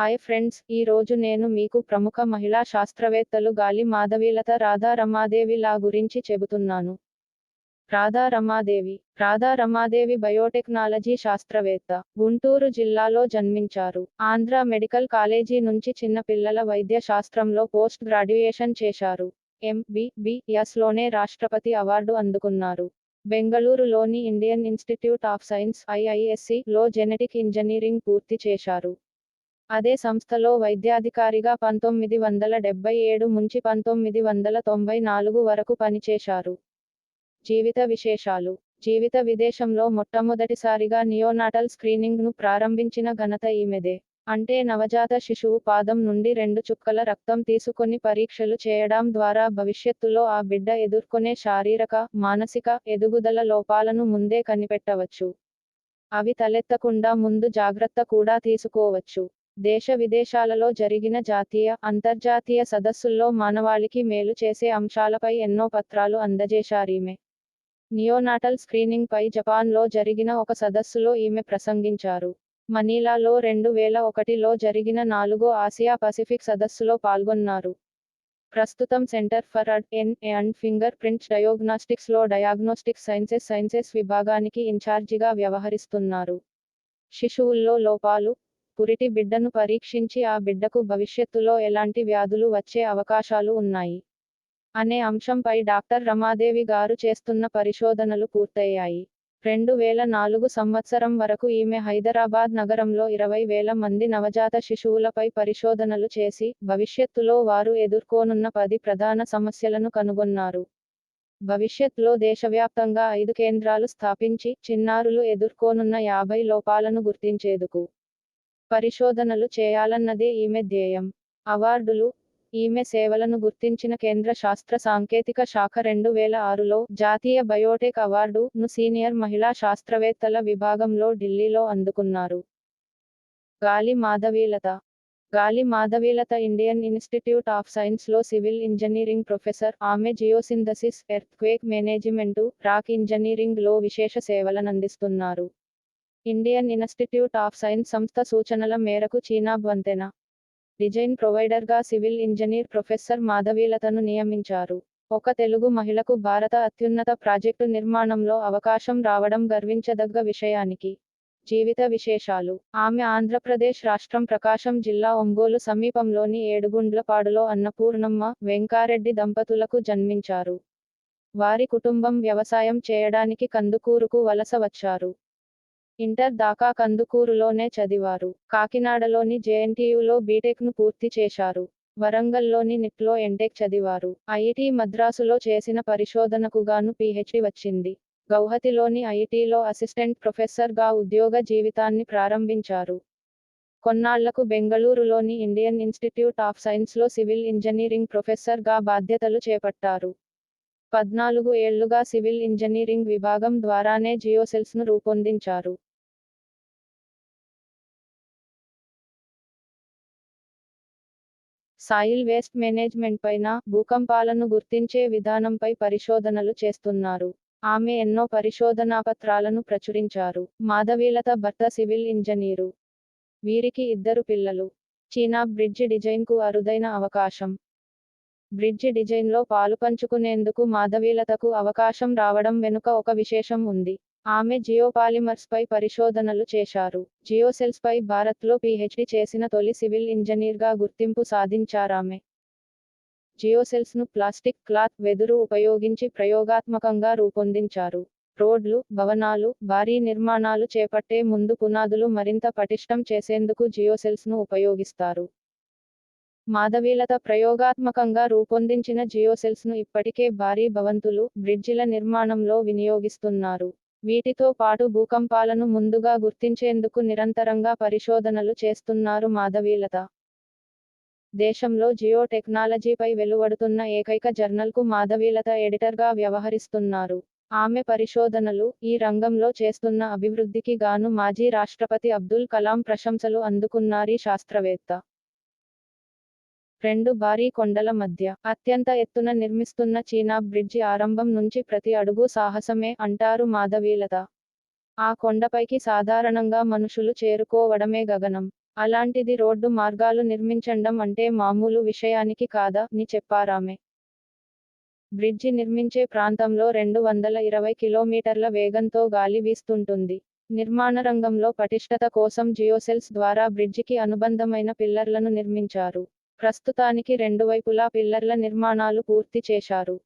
Hi friends ఈ రోజు నేను మీకు ప్రముఖ మహిళా శాస్త్రవేత్తలు గాలి మాధవీలత రాధా రమాదేవి లా గురించి చెబుతున్నాను. రాధా రమాదేవి రాధా రమాదేవి బయోటెక్నాలజీ శాస్త్రవేత్త గుంటూరు జిల్లాలో జన్మించారు. ఆంధ్ర మెడికల్ కాలేజీ నుంచి చిన్న పిల్లల వైద్య శాస్త్రంలో పోస్ట్ గ్రాడ్యుయేషన్ చేశారు. ఎంబీబీఎస్లోనే రాష్ట్రపతి అవార్డు అందుకున్నారు. బెంగళూరులోని Indian institute of science IISc లో జెనెటిక్ ఇంజనీరింగ్ పూర్తి చేశారు. అదే సంస్థలో వైద్యాధికారిగా పంతొమ్మిది వందల డెబ్బై ఏడు నుంచి పంతొమ్మిది వందల తొంభై నాలుగు వరకు పనిచేశారు. జీవిత విశేషాలు. జీవిత విదేశంలో మొట్టమొదటిసారిగా నియోనాటల్ స్క్రీనింగ్ను ప్రారంభించిన ఘనత ఈమెదే. అంటే నవజాత శిశువు పాదం నుండి రెండు చుక్కల రక్తం తీసుకొని పరీక్షలు చేయడం ద్వారా భవిష్యత్తులో ఆ బిడ్డ ఎదుర్కొనే శారీరక మానసిక ఎదుగుదల లోపాలను ముందే కనిపెట్టవచ్చు. అవి తలెత్తకుండా ముందు జాగ్రత్త కూడా తీసుకోవచ్చు. దేశ విదేశాలలో జరిగిన జాతీయ అంతర్జాతీయ సదస్సుల్లో మానవాళికి మేలు చేసే అంశాలపై ఎన్నో పత్రాలు అందజేశారీమె. నియోనాటల్ స్క్రీనింగ్ పై జపాన్లో జరిగిన ఒక సదస్సులో ఈమె ప్రసంగించారు. మనీలాలో రెండు వేల ఒకటిలో జరిగిన నాలుగో ఆసియా పసిఫిక్ సదస్సులో పాల్గొన్నారు. ప్రస్తుతం centre for D N and finger print డయోగ్నాస్టిక్స్లో diagnostic sciences sciences విభాగానికి ఇన్ఛార్జిగా వ్యవహరిస్తున్నారు. శిశువుల్లో లోపాలు పురిటి బిడ్డను పరీక్షించి ఆ బిడ్డకు భవిష్యత్తులో ఎలాంటి వ్యాధులు వచ్చే అవకాశాలు ఉన్నాయి? అనే అంశంపై డాక్టర్ రమాదేవి గారు చేస్తున్న పరిశోధనలు పూర్తయ్యాయి. రెండు వేల నాలుగు సంవత్సరం వరకు ఈమె హైదరాబాద్ నగరంలో ఇరవై వేల మంది నవజాత శిశువులపై పరిశోధనలు చేసి భవిష్యత్తులో వారు ఎదుర్కోనున్న పది ప్రధాన సమస్యలను కనుగొన్నారు. భవిష్యత్లో దేశవ్యాప్తంగా ఐదు కేంద్రాలు స్థాపించి చిన్నారులు ఎదుర్కోనున్న యాభై లోపాలను గుర్తించేందుకు పరిశోధనలు చేయాలన్నదే ఈమె ధ్యేయం. అవార్డులు ఈమె సేవలను గుర్తించిన కేంద్ర శాస్త్ర సాంకేతిక శాఖ రెండు వేల ఆరులో జాతీయ బయోటెక్ అవార్డు ను సీనియర్ మహిళా శాస్త్రవేత్తల విభాగంలో ఢిల్లీలో అందుకున్నారు. Gali Madhavilatha. Gali Madhavilatha Indian institute of సైన్స్లో సివిల్ ఇంజనీరింగ్ ప్రొఫెసర్ ఆమె జియోసింథసిస్ ఎర్త్క్వేక్ మేనేజ్మెంటు రాక్ ఇంజనీరింగ్లో విశేష సేవలనందిస్తున్నారు. ఇండియన్ ఇన్స్టిట్యూట్ ఆఫ్ సైన్స్ సంస్థ సూచనల మేరకు చీనాబ్ వంతెన డిజైన్ ప్రొవైడర్గా సివిల్ ఇంజనీర్ ప్రొఫెసర్ మాధవీలతను నియమించారు. ఒక తెలుగు మహిళకు భారత అత్యున్నత ప్రాజెక్టు నిర్మాణంలో అవకాశం రావడం గర్వించదగ్గ విషయానికి. జీవిత విశేషాలు. ఆమె ఆంధ్రప్రదేశ్ రాష్ట్రం ప్రకాశం జిల్లా ఒంగోలు సమీపంలోని ఏడుగుండ్లపాడులో అన్నపూర్ణమ్మ వెంకారెడ్డి దంపతులకు జన్మించారు. వారి కుటుంబం వ్యవసాయం చేయడానికి కందుకూరుకు వలస వచ్చారు. ఇంటర్ దాకా కందుకూరులోనే చదివారు. కాకినాడలోని జేఎన్టీయులో బీటెక్ను పూర్తి చేశారు. వరంగల్లోని నిట్లో ఎంటెక్ చదివారు. ఐఐటి మద్రాసులో చేసిన పరిశోధనకుగాను పీహెచ్డీ వచ్చింది. గౌహతిలోని ఐఐటిలో అసిస్టెంట్ ప్రొఫెసర్గా ఉద్యోగ జీవితాన్ని ప్రారంభించారు. కొన్నాళ్ళకు బెంగళూరులోని ఇండియన్ ఇన్స్టిట్యూట్ ఆఫ్ సైన్స్లో సివిల్ ఇంజనీరింగ్ ప్రొఫెసర్గా బాధ్యతలు చేపట్టారు. పద్నాలుగు ఏళ్ళుగా సివిల్ ఇంజనీరింగ్ విభాగం ద్వారానే జియోసెల్స్ను రూపొందించారు. సాయిల్ వేస్ట్ మేనేజ్మెంట్ పైన భూకంపాలను గుర్తించే విధానంపై పరిశోధనలు చేస్తున్నారు. ఆమె ఎన్నో పరిశోధనాపత్రాలను ప్రచురించారు. మాధవీలత భర్త సివిల్ ఇంజనీరు. వీరికి ఇద్దరు పిల్లలు. చీనా బ్రిడ్జి డిజైన్కు అరుదైన అవకాశం. బ్రిడ్జి డిజైన్లో పాలుపంచుకునేందుకు మాధవీలతకు అవకాశం రావడం వెనుక ఒక విశేషం ఉంది. ఆమె జియోపాలిమర్స్ పై పరిశోధనలు చేశారు. జియోసెల్స్ పై భారత్లో పీహెచ్డీ చేసిన తొలి సివిల్ ఇంజనీర్గా గుర్తింపు సాధించారామె. జియోసెల్స్ను ప్లాస్టిక్ క్లాత్ వెదురు ఉపయోగించి ప్రయోగాత్మకంగా రూపొందించారు. రోడ్లు భవనాలు భారీ నిర్మాణాలు చేపట్టే ముందు పునాదులు మరింత పటిష్టం చేసేందుకు జియోసెల్స్ను ఉపయోగిస్తారు. మాధవీలత ప్రయోగాత్మకంగా రూపొందించిన జియోసెల్స్ను ఇప్పటికే భారీ భవంతులు బ్రిడ్జిల నిర్మాణంలో వినియోగిస్తున్నారు. వీటితో పాటు భూకంపాలను ముందుగా గుర్తించేందుకు నిరంతరంగా పరిశోధనలు చేస్తున్నారు మాధవీలత. దేశంలో జియో టెక్నాలజీపై వెలువడుతున్న ఏకైక జర్నల్కు మాధవీలత ఎడిటర్గా వ్యవహరిస్తున్నారు. ఆమె పరిశోధనలు ఈ రంగంలో చేస్తున్న అభివృద్ధికి గాను మాజీ రాష్ట్రపతి అబ్దుల్ కలాం ప్రశంసలు అందుకున్నారీ శాస్త్రవేత్త. రెండు భారీ కొండల మధ్య అత్యంత ఎత్తున నిర్మిస్తున్న చీనా బ్రిడ్జి ఆరంభం నుంచి ప్రతి అడుగు సాహసమే అంటారు మాధవీలత. ఆ కొండపైకి సాధారణంగా మనుషులు చేరుకోవడమే గగనం. అలాంటిది రోడ్డు మార్గాలు నిర్మించడం అంటే మామూలు విషయానికి కాదా అని చెప్పారామె. బ్రిడ్జి నిర్మించే ప్రాంతంలో రెండు వందల ఇరవై కిలోమీటర్ల వేగంతో గాలి వీస్తుంటుంది. నిర్మాణ రంగంలో పటిష్టత కోసం జియోసెల్స్ ద్వారా బ్రిడ్జికి అనుబంధమైన పిల్లర్లను నిర్మించారు. ప్రస్తుతానికి రెండు వైపులా పిల్లర్ల నిర్మాణాలు పూర్తి చేశారు.